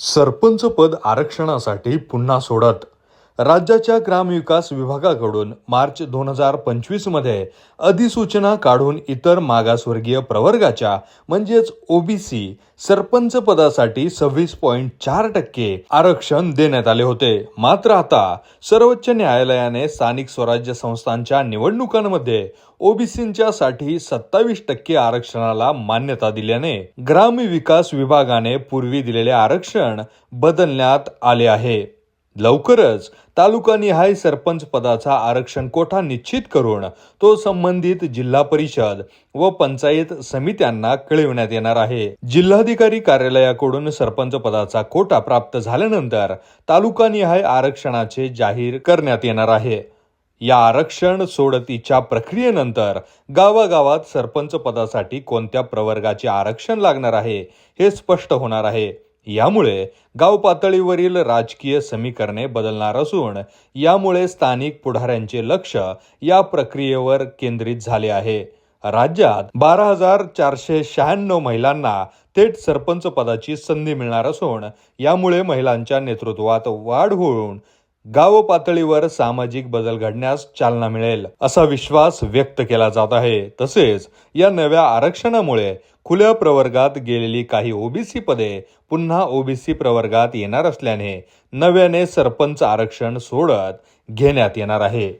सरपंच पद आरक्षणासाठी पुन्हा सोडत राज्याच्या ग्रामविकास विभागाकडून मार्च दोन हजार पंचवीसमध्ये अधिसूचना काढून इतर मागासवर्गीय प्रवर्गाच्या म्हणजेच ओबीसी सरपंच पदासाठी सव्वीस पॉईंट चार टक्के आरक्षण देण्यात आले होते. मात्र आता सर्वोच्च न्यायालयाने स्थानिक स्वराज्य संस्थांच्या निवडणुकांमध्ये ओबीसींच्या साठी सत्तावीस टक्के आरक्षणाला मान्यता दिल्याने ग्रामविकास विभागाने पूर्वी दिलेले आरक्षण बदलण्यात आले आहे. लवकरच तालुकानिहाय सरपंच पदाचा आरक्षण कोठा निश्चित करून तो संबंधित जिल्हा परिषद व पंचायत समित्यांना कळविण्यात येणार आहे. जिल्हाधिकारी कार्यालयाकडून सरपंच पदाचा कोटा प्राप्त झाल्यानंतर तालुकानिहाय आरक्षणाचे जाहीर करण्यात येणार आहे. या आरक्षण सोडतीच्या प्रक्रियेनंतर गावागावात सरपंच पदासाठी कोणत्या प्रवर्गाचे आरक्षण लागणार आहे हे स्पष्ट होणार आहे. यामुळे गाव पातळीवरील राजकीय समीकरणे बदलणार असून यामुळे स्थानिक पुढाऱ्यांचे लक्ष या प्रक्रियेवर केंद्रित झाले आहे. राज्यात बारा हजार चारशे शहाण्णव महिलांना थेट सरपंच पदाची संधी मिळणार असून यामुळे महिलांच्या नेतृत्वात वाढ होऊन गाव पातळीवर सामाजिक बदल घडण्यास चालना मिळेल असा विश्वास व्यक्त केला जात आहे. तसेच या नव्या आरक्षणामुळे खुल्या प्रवर्गात गेलेली काही ओबीसी पदे पुन्हा ओबीसी प्रवर्गात येणार असल्याने नव्याने सरपंच आरक्षण सोडत घेण्यात येणार आहे.